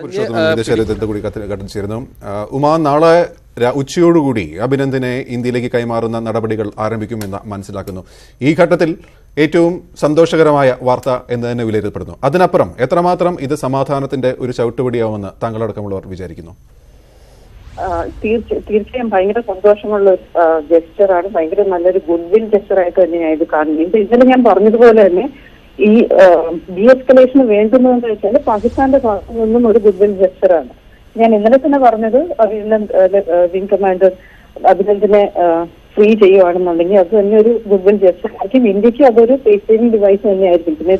ഉമാ കൂടി കത്തിച്ചേരുന്നു. ആ, നാളെ ഉച്ചയോടുകൂടി അഭിനന്ദിനെ ഇന്ത്യയിലേക്ക് കൈമാറുന്ന നടപടികൾ ആരംഭിക്കുമെന്ന് മനസ്സിലാക്കുന്നു. ഈ ഘട്ടത്തിൽ ഏറ്റവും സന്തോഷകരമായ വാർത്ത എന്ന് തന്നെ വിലയിരുത്തപ്പെടുന്നു. അതിനപ്പുറം എത്രമാത്രം ഇത് സമാധാനത്തിന്റെ ഒരു ചവിട്ടുപടിയാവുമെന്ന് താങ്കളടക്കമുള്ളവർ വിചാരിക്കുന്നു? തീർച്ചയായും ഭയങ്കര സന്തോഷമുള്ള ഒരു ജസ്റ്ററാണ് ഭയങ്കര നല്ലൊരു ഗുഡ് വിൽ ജസ്റ്ററായിട്ട് തന്നെ ഞാൻ ഇത് കാണുന്നത്. ഇന്നലെ ഞാൻ പറഞ്ഞതുപോലെ തന്നെ ഈ ഡി എസ്കലേഷന് വേണ്ടുന്നതെന്ന് വെച്ചാൽ പാകിസ്ഥാന്റെ ഭാഗത്തു നിന്നും ഒരു ഗുഡ്വിൽ ജസ്റ്ററാണ്. ഞാൻ ഇന്നലെ തന്നെ പറഞ്ഞത് വിംഗ് കമാൻഡർ അഭിനന്ദനെ ഫ്രീ ചെയ്യുവാണെന്നുണ്ടെങ്കിൽ അത് തന്നെ ഒരു ഗുഡ്വിൽ ജസ്റ്റർ ആയിരിക്കും. ഇന്ത്യയ്ക്ക് അതൊരു സേഫ് സേവിംഗ് ഡിവൈസ് തന്നെയായിരിക്കും. പിന്നെ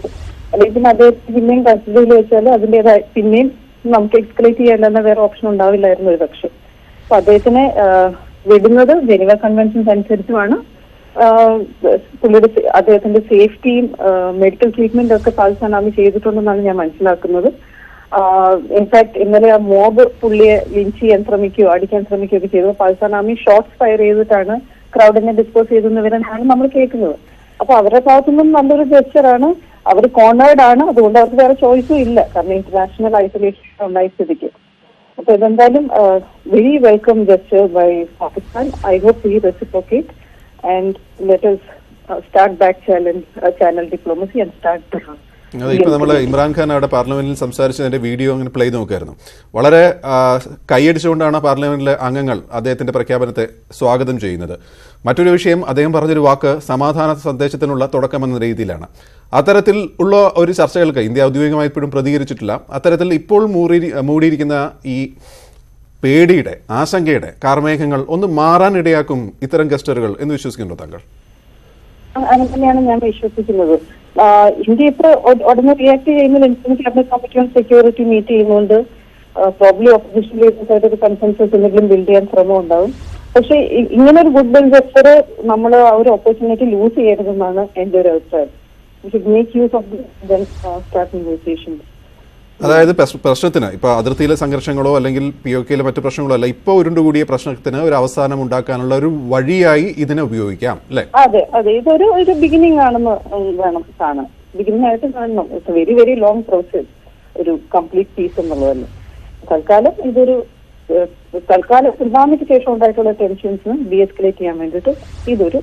അല്ലെങ്കിൽ പിന്നെ അദ്ദേഹത്തിന് പിന്നെയും കൺസിഡർ വെച്ചാൽ അതിന്റെതായ പിന്നെയും നമുക്ക് എക്സ്കലേറ്റ് ചെയ്യാനുള്ള വേറെ ഓപ്ഷൻ ഉണ്ടാവില്ലായിരുന്നു ഒരു പക്ഷേ അപ്പൊ അദ്ദേഹത്തിനെ വിടുന്നത് ജനീവ കൺവെൻഷൻസ് അനുസരിച്ചുമാണ്. പുള്ളിയുടെ അദ്ദേഹത്തിന്റെ സേഫ്റ്റിയും മെഡിക്കൽ ട്രീറ്റ്മെന്റ് ഒക്കെ പാകിസ്ഥാൻ ആർമി ചെയ്തിട്ടുണ്ടെന്നാണ് ഞാൻ മനസ്സിലാക്കുന്നത്. ഇൻഫാക്ട് ഇന്നലെ ആ മോബ് പുള്ളിയെ ലിഞ്ച് ചെയ്യാൻ ശ്രമിക്കുകയോ അടിക്കാൻ ശ്രമിക്കുകയോ ഒക്കെ ചെയ്തു പാകിസ്ഥാൻ ആർമി ഷോട്ട്സ് ഫയർ ചെയ്തിട്ടാണ് ക്രൗഡിനെ ഡിസ്പോസ് ചെയ്തെന്നവരെന്നാണ് നമ്മൾ കേൾക്കുന്നത്. അപ്പൊ അവരുടെ ഭാഗത്തുനിന്നും നല്ലൊരു ജസ്റ്ററാണ് അവർ കോണേർഡ് ആണ്. അതുകൊണ്ട് അവർക്ക് വേറെ ചോയ്സും ഇല്ല. കാരണം ഇന്റർനാഷണൽ ഐസൊലേഷൻ ഉണ്ടായ സ്ഥിതിക്ക്. അപ്പൊ ഇതെന്തായാലും very welcome gesture by Pakistan I hope we reciprocate and back challenge, uh, channel diplomacy and start the അതെ ഇപ്പൊ നമ്മൾ ഇമ്രാൻഖാൻ അവിടെ പാർലമെന്റിൽ സംസാരിച്ചതിന്റെ വീഡിയോ അങ്ങനെ പ്ലേ നോക്കായിരുന്നു വളരെ കൈയടിച്ചുകൊണ്ടാണ് പാർലമെന്റിലെ അംഗങ്ങൾ അദ്ദേഹത്തിന്റെ പ്രഖ്യാപനത്തെ സ്വാഗതം ചെയ്യുന്നത്. മറ്റൊരു വിഷയം അദ്ദേഹം പറഞ്ഞൊരു വാക്ക് സമാധാന സന്ദേശത്തിനുള്ള തുടക്കമെന്ന രീതിയിലാണ്. അത്തരത്തിൽ ഉള്ള ഒരു ചർച്ചകൾക്ക് ഇന്ത്യ ഔദ്യോഗികമായി ഇപ്പോഴും പ്രതികരിച്ചിട്ടില്ല. അത്തരത്തിൽ ഇപ്പോൾ മൂടി മൂടിയിരിക്കുന്ന ഈ പേടിയുടെ ആശങ്കയുടെ കാർമേഘങ്ങൾ ഒന്ന് മാറാൻ ഇടയാക്കും ഇത്തരം ഗസ്റ്ററുകൾ എന്ന് വിശ്വസിക്കുന്നുണ്ടോ താങ്കൾ? അങ്ങനെ തന്നെയാണ് ഞാൻ വിശ്വസിക്കുന്നത്. ഇന്ത്യ ഇപ്പൊ ഉ- ഉടനെ റിയാക്ട് ചെയ്യുന്നത് എനിക്ക് ക്യാബിനറ്റ് കമ്മിറ്റി സെക്യൂരിറ്റി മീറ്റ് ചെയ്യുന്നുണ്ട്. പ്രോബ്ലി ഓപ്പോസിഷൻ ലീഡേഴ്സ് ആയിട്ട് ഒരു കൺസെൻസസ് എന്തെങ്കിലും ബിൽഡ് ചെയ്യാൻ ശ്രമം ഉണ്ടാവും. പക്ഷെ ഇങ്ങനെ ഒരു ഗുഡ് ബിൽ നമ്മൾ ആ ഒരു ഓപ്പർച്യൂണിറ്റി ലൂസ് ചെയ്യരുതെന്നാണ് എന്റെ ഒരു അഭിപ്രായം. യൂസ് ഓഫ് സ്റ്റാർട്ട് നെഗോസിയേഷൻസ് അതായത് പ്രശ്- പ്രശ്നത്തിന്. ഇപ്പൊ അതിർത്തിയിലെ സംഘർഷങ്ങളോ അല്ലെങ്കിൽ പി ഒ കെയിലെ മറ്റു പ്രശ്നങ്ങളോ അല്ല ഇപ്പോൾ ഉരുണ്ടുകൂടിയ പ്രശ്നത്തിന് ഒരു അവസാനം ഉണ്ടാക്കാനുള്ള ഒരു വഴിയായി ഇതിനെ ഉപയോഗിക്കാം അല്ലെ? അതെ അതെ. ഇതൊരു ഒരു ബിഗിനിങ് ആണെന്ന് വേണം കാണാൻ. ബിഗിനിങ് ആയിട്ട് കാണണം. It's very very long process ഒരു കംപ്ലീറ്റ് പീസ് എന്നുള്ളതല്ല. തൽക്കാലം ഇതൊരു തൽക്കാലം സുനാമിക്ക് ശേഷം ഉണ്ടായിട്ടുള്ള ടെൻഷൻസ് ഡി എസ്കലേറ്റ് ചെയ്യാൻ വേണ്ടിട്ട് ഇതൊരു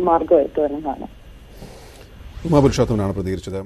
മാർഗമായിട്ട് വേണം ഉമാ പുരുഷോത്തമനാണ് പ്രതികരിച്ചത്.